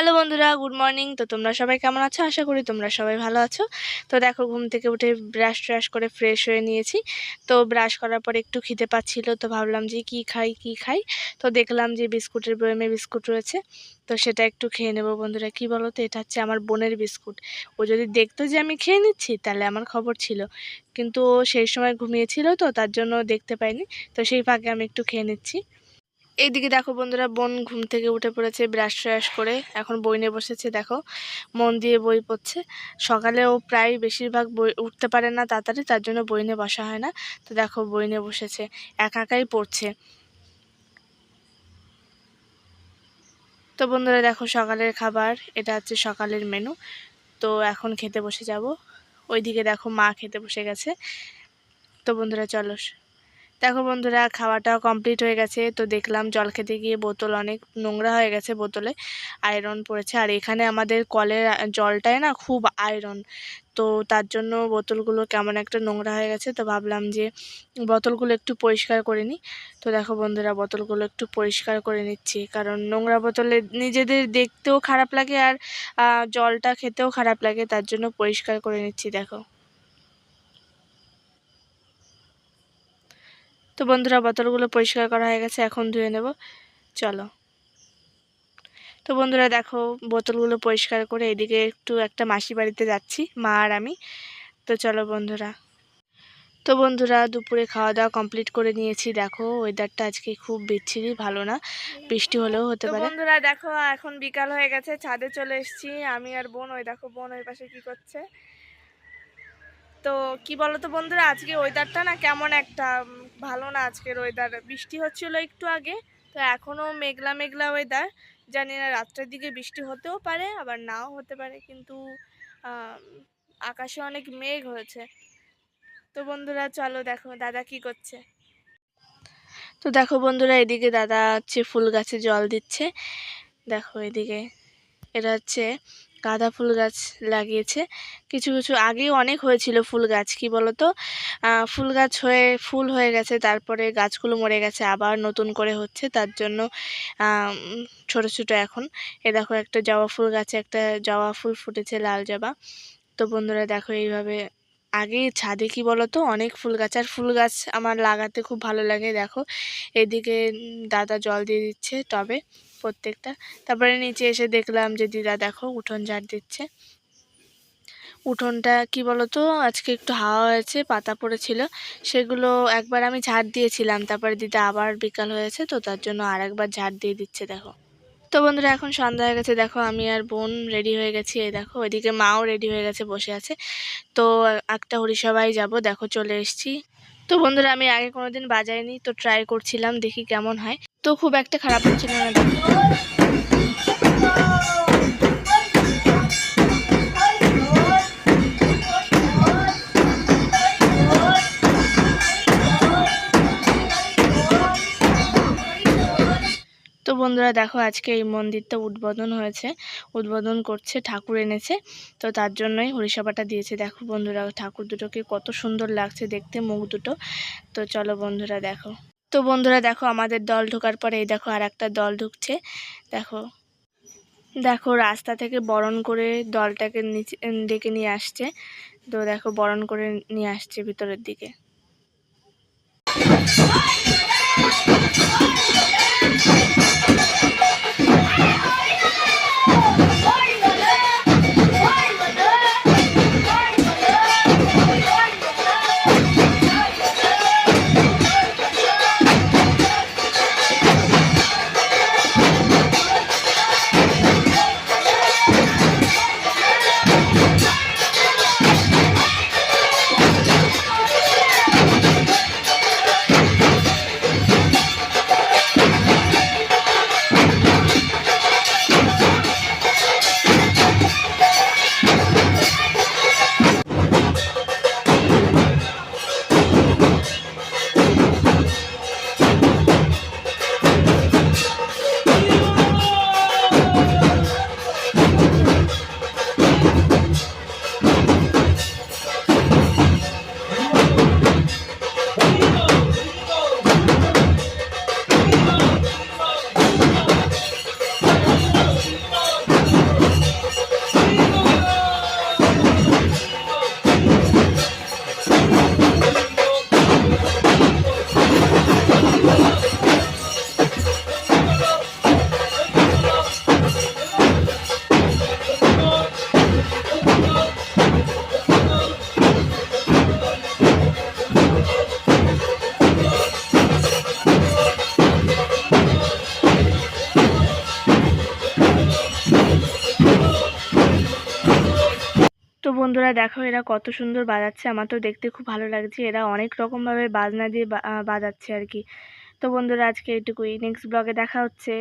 Hello বন্ধুরা, good morning. তো তোমরা সবাই কেমন আছো? আশা করি তোমরা সবাই ভালো আছো। তো দেখো, ঘুম থেকে উঠে ব্রাশ ট্রাশ করে ফ্রেশ হয়ে নিয়েছি। তো ব্রাশ করার পর একটু খিদে পাচ্ছিল, তো ভাবলাম যে কি খাই কি খাই? তো দেখলাম যে বিস্কুটের বয়মে বিস্কুট রয়েছে। তো সেটা একটু খেয়ে নেব বন্ধুরা। কি বলো তো এটা হচ্ছে আমার বোনের বিস্কুট। ও যদি দেখতো যে আমি খেয়ে নিচ্ছি, তাহলে আমার খবর ছিল। কিন্তু সেই সময় ঘুমিয়েছিল তো, তার জন্য দেখতে পাইনি। তো সেই ফাঁকে আমি একটু খেয়ে নিচ্ছি। এইদিকে দেখো বন্ধুরা, বোন ঘুম থেকে উঠে পড়েছে, ব্রাশ ট্রাশ করে, এখন বই নিয়ে বসেছে, দেখো। মন দিয়ে বই পড়ছে। সকালে ও প্রায় বেশিরভাগ বই উঠতে পারে না তাড়াতাড়ি, তার জন্য বই নিয়ে বসা হয় না। তো দেখো, বই নিয়ে বসেছে, একা একাই পড়ছে। তো বন্ধুরা, দেখো সকালের খাবার, এটা হচ্ছে সকালের মেনু। তো এখন খেতে বসে যাব। ওইদিকে দেখো মা খেতে বসে গেছে। তো বন্ধুরা, চলো দেখো বন্ধুরা, খাওয়াটাও কমপ্লিট হয়ে গেছে। তো দেখলাম জল খেতে গিয়ে বোতল অনেক নোংরা হয়ে গেছে বোতলে আয়রন পড়েছে। আর এখানে আমাদের কলের জলটায় না খুব আয়রন তো তার জন্য বোতলগুলো কেমন একটা নোংরা হয়ে গেছে। তো ভাবলাম যে বোতলগুলো একটু পরিষ্কার করে নিই। তো দেখো বন্ধুরা, বোতলগুলো একটু পরিষ্কার করে নিচ্ছি। কারণ নোংরা বোতলে নিজেদের দেখতেও খারাপ লাগে আর জলটা খেতেও খারাপ লাগে। তার জন্য পরিষ্কার করে নিচ্ছি, দেখো। তো বন্ধুরা বোতলগুলো পরিষ্কার করা হয়ে গেছে এখন ধুয়ে নেব। চলো। তো বন্ধুরা দেখো বোতলগুলো পরিষ্কার করে এদিকে একটু একটা মাসি বাড়িতে যাচ্ছি মা আর আমি। তো চলো বন্ধুরা। তো বন্ধুরা দুপুরে খাওয়া দাওয়া কমপ্লিট করে নিয়েছি। দেখো ওয়েদারটা আজকে খুব বিচ্ছিরি ভালো না। বৃষ্টি হলেও হতে পারে। বন্ধুরা দেখো এখন বিকাল হয়ে গেছে ছাদে চলে এসেছি। আমি আর বোন ওই দেখো বোন ওই পাশে কি করছে? তো কি বলো তো বন্ধুরা আজকে ওয়েদারটা না কেমন একটা ভালো না আজকের ওয়েদার বৃষ্টি হচ্ছিল একটু আগে, তো এখনও মেঘলা মেঘলা ওয়েদার জানি না রাত্রের দিকে বৃষ্টি হতেও পারে, আবার নাও হতে পারে, কিন্তু আকাশে অনেক মেঘ হয়েছে। তো বন্ধুরা, চলো দেখো দাদা কি করছে। তো দেখো বন্ধুরা, এদিকে দাদা হচ্ছে ফুল গাছে জল দিচ্ছে। দেখো এদিকে, এটা হচ্ছে গাঁদা ফুল গাছ লাগিয়েছে। কিছু কিছু আগেও অনেক হয়েছিল ফুল গাছ, কি বলতো? ফুল গাছ হয়ে, ফুল হয়ে গেছে, তারপরে গাছগুলো মরে গেছে, আবার নতুন করে হচ্ছে, তার জন্য ছোট ছোট এখন। এ দেখো একটা জবা ফুল গাছে একটা জবা ফুল ফুটেছে, লাল জবা। তো বন্ধুরা দেখো এইভাবে আগে ছাদে কি বলতো? অনেক ফুল গাছ, আর ফুল গাছ আমার লাগাতে খুব ভালো লাগে, দেখো। এদিকে দাদা জল দিয়ে দিচ্ছে টবে প্রত্যেকটা। তারপরে নিচে এসে দেখলাম যে দিদা দেখো উঠোন ঝাড় দিচ্ছে। উঠোনটা কি বলতো? আজকে একটু হাওয়া হয়েছে, পাতা পড়েছিল। সেগুলো একবার আমি ঝাড় দিয়েছিলাম, তারপরে দিদা আবার বিকাল হয়েছে, তো তার জন্য আর একবার ঝাড় দিয়ে দিচ্ছে, দেখো। তো বন্ধুরা, এখন সন্ধ্যা হয়ে গেছে। দেখো, আমি আর বোন রেডি হয়ে গেছি। এই দেখো, ওইদিকে মাও রেডি হয়ে গেছে, বসে আছে। তো একটা হরিসভায় যাব। দেখো, চলে এসছি। তো বন্ধুরা, আমি আগে কোনোদিন বাজাইনি, তো ট্রাই করছিলাম, দেখি কেমন হয়। তো খুব একটা খারাপ হচ্ছিল না বন্ধুরা দেখো আজকে এই মন্দিরটা উদ্বোধন হয়েছে, উদ্বোধন করছে, ঠাকুর এনেছে, তো তার জন্যই হরিসভাটা দিয়েছে। দেখো বন্ধুরা, ঠাকুর দুটোকে কত সুন্দর লাগছে দেখতে, মুখ দুটো। তো চলো বন্ধুরা দেখো। তো বন্ধুরা দেখো, আমাদের দল ঢোকার পরে এই দেখো আর একটা দল ঢুকছে। দেখো দেখো রাস্তা থেকে বরণ করে দলটাকে নিচে ডেকে নিয়ে আসছে। তো দেখো বরণ করে নিয়ে আসছে ভিতরের দিকে। বন্ধুরা দেখো এরা কত সুন্দর বাজাচ্ছে। আমার তো দেখতে খুব ভালো লাগছে। এরা অনেক রকমভাবে বাজনা দিয়ে বাজাচ্ছে আর কি তো বন্ধুরা আজকে এটুকুই নেক্সট ব্লগে দেখা হচ্ছে।